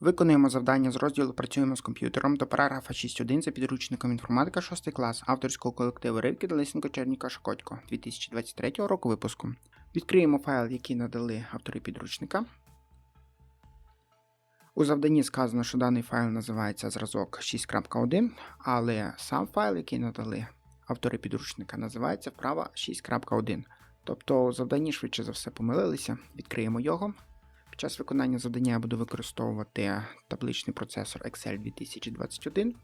Виконуємо завдання з розділу Працюємо з комп'ютером до параграфа 6.1 за підручником інформатика 6 клас авторського колективу Ривки Делисенко Черніка Шокотько 2023 року випуску. Відкриємо файл, який надали автори підручника. У завданні сказано, що даний файл називається зразок 6.1, але сам файл, який надали автори підручника, називається вправа 6.1. Тобто у завданні швидше за все помилилися. Відкриємо його. Під час виконання завдання я буду використовувати табличний процесор Excel 2021,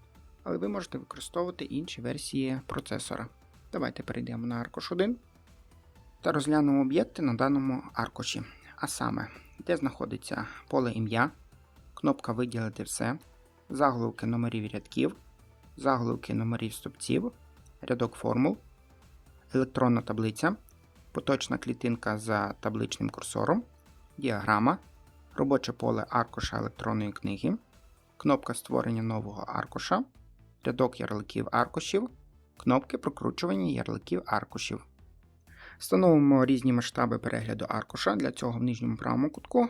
але ви можете використовувати інші версії процесора. Давайте перейдемо на аркуш 1 та розглянемо об'єкти на даному аркуші. А саме, де знаходиться поле ім'я, кнопка Виділити все, заголовки номерів рядків, заголовки номерів стопців, рядок формул, електронна таблиця, поточна клітинка за табличним курсором діаграма, робоче поле аркуша електронної книги, кнопка створення нового аркуша, рядок ярликів аркушів, кнопки прокручування ярликів аркушів. Встановимо різні масштаби перегляду аркуша. Для цього в нижньому правому кутку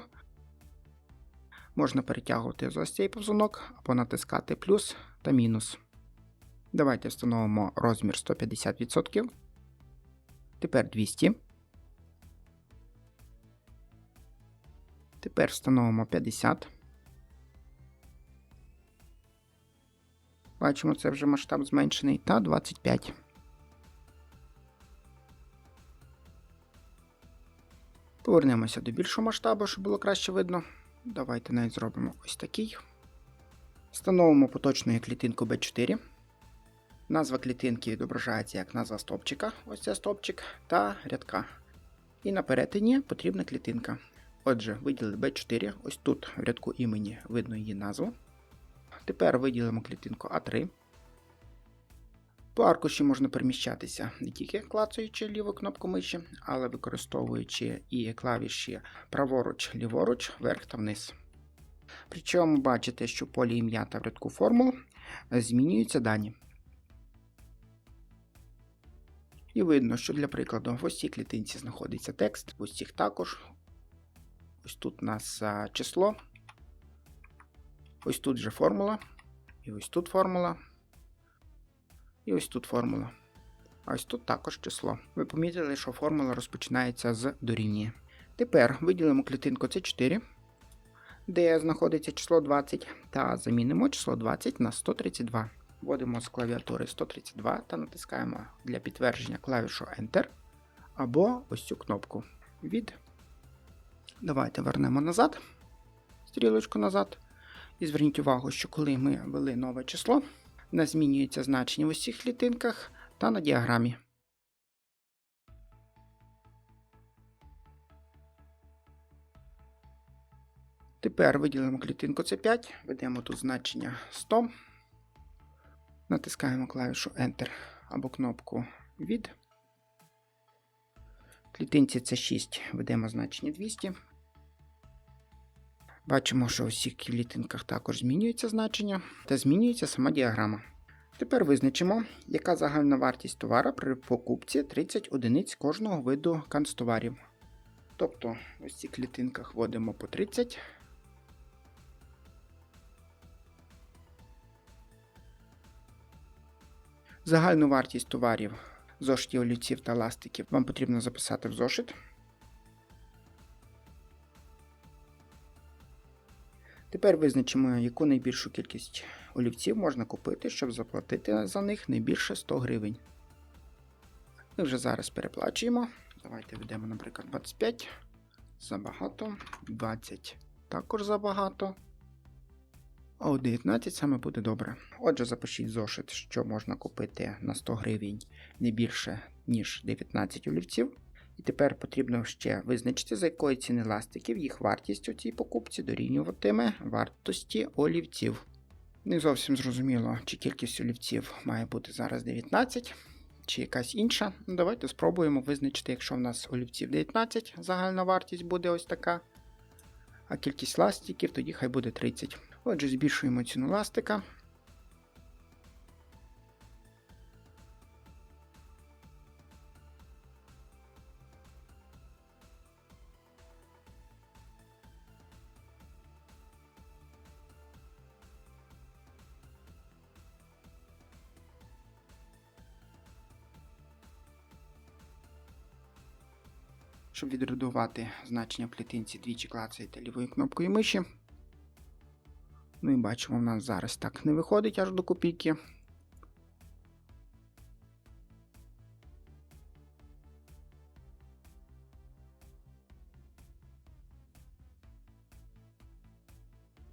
можна перетягувати ось цей повзунок або натискати плюс та мінус. Давайте встановимо розмір 150%. Тепер 200. Тепер встановимо 50. Бачимо, це вже масштаб зменшений та 25. Повернемося до більшого масштабу, щоб було краще видно. Давайте навіть зробимо ось такий. Встановимо поточну клітинку B4. Назва клітинки відображається як назва стопчика, ось це стопчик, та рядка. І на перетині потрібна клітинка. Отже, виділили B4, ось тут в рядку імені видно її назву. Тепер виділимо клітинку А3. По аркуші можна переміщатися не тільки клацаючи ліву кнопку миші, але використовуючи і клавіші праворуч, ліворуч, вверх та вниз. Причому бачите, що в полі ім'я та в рядку формул змінюються дані. І видно, що для прикладу в ось клітинці знаходиться текст, в ось також. Ось тут у нас число. Ось тут же формула. І ось тут формула. І ось тут формула. А ось тут також число. Ви помітили, що формула розпочинається з дорівнює. Тепер виділимо клітинку С4, де знаходиться число 20, та замінимо число 20 на 132. Вводимо з клавіатури 132 та натискаємо для підтвердження клавішу Enter або ось цю кнопку від. Давайте вернемо назад, стрілочку назад. І зверніть увагу, що коли ми ввели нове число, нас змінюється значення в усіх клітинках та на діаграмі. Тепер виділимо клітинку C5, ведемо тут значення 100, натискаємо клавішу Enter або кнопку від. Клітинці C6 ведемо значення 200. Бачимо, що у всіх клітинках також змінюється значення та змінюється сама діаграма. Тепер визначимо, яка загальна вартість товара при покупці 30 одиниць кожного виду канцтоварів. Тобто, ось ці клітинках вводимо по 30. Загальну вартість товарів зошитів олівців та ластиків вам потрібно записати в зошит. Тепер визначимо, яку найбільшу кількість олівців можна купити, щоб заплатити за них не більше 100 гривень. Ми вже зараз переплачуємо. Давайте введемо, наприклад, 25. Забагато. 20 також забагато. А у 19 саме буде добре. Отже, запишіть зошит, що можна купити на 100 гривень не більше, ніж 19 олівців. І тепер потрібно ще визначити, за якої ціни ластиків їх вартість у цій покупці дорівнюватиме вартості олівців. Не зовсім зрозуміло, чи кількість олівців має бути зараз 19, чи якась інша. Ну, Давайте спробуємо визначити, якщо в нас олівців 19, загальна вартість буде ось така. А кількість ластиків тоді хай буде 30. Отже, збільшуємо ціну ластика. Щоб відредагувати значення в клітинці, двічі клацаєте лівою кнопкою миші. Ну і бачимо, в нас зараз так не виходить аж до копійки.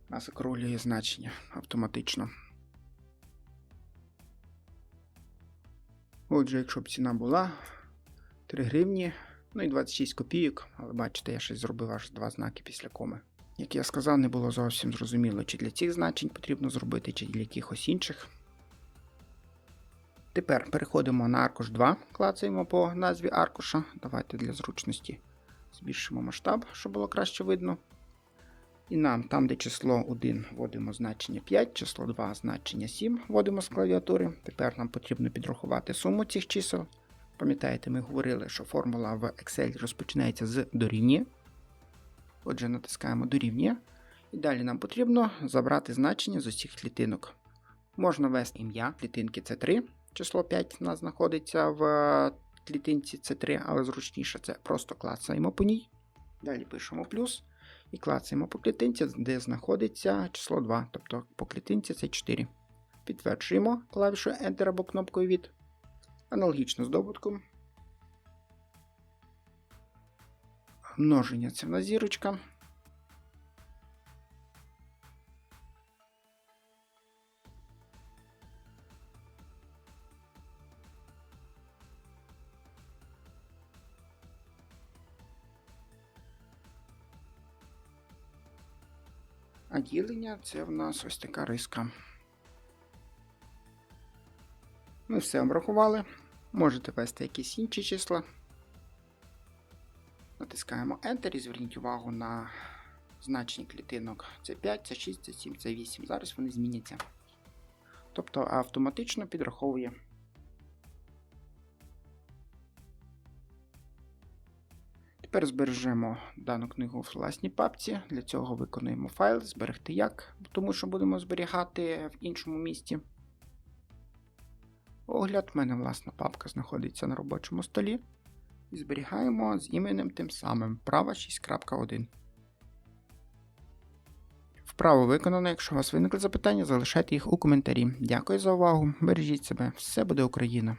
Нас округлює значення автоматично. Отже, якщо б ціна була 3 гривні, ну і 26 копійок, але бачите, я щось зробив аж два знаки після коми. Як я сказав, не було зовсім зрозуміло, чи для цих значень потрібно зробити, чи для якихось інших. Тепер переходимо на аркуш 2, клацаємо по назві аркуша. Давайте для зручності збільшимо масштаб, щоб було краще видно. І нам, там, де число 1 вводимо значення 5, число 2 значення 7 вводимо з клавіатури. Тепер нам потрібно підрахувати суму цих чисел. Пам'ятаєте, ми говорили, що формула в Excel розпочинається з дорівнює. Отже, натискаємо дорівнює. І далі нам потрібно забрати значення з усіх клітинок. Можна ввести ім'я клітинки C3, число 5 у нас знаходиться в клітинці C3, але зручніше це просто клацаємо по ній. Далі пишемо плюс і клацаємо по клітинці, де знаходиться число 2, тобто по клітинці це 4. Підтверджуємо клавішою Enter або кнопкою від. Аналогічно з добутком. Множення це в нас зірочка. А ділення це в нас ось така риска. Ми все обрахували. Можете ввести якісь інші числа. Натискаємо Enter і зверніть увагу на значення клітинок. Це 5, це 6, це 7, це 8. Зараз вони зміняться. Тобто автоматично підраховує. Тепер збережемо дану книгу в власній папці. Для цього виконуємо файл, зберегти як, тому що будемо зберігати в іншому місці. Огляд, в мене власна папка знаходиться на робочому столі. І зберігаємо з іменем тим самим права 6.1. Вправо виконано. Якщо у вас виникли запитання, залишайте їх у коментарі. Дякую за увагу. Бережіть себе, все буде Україна!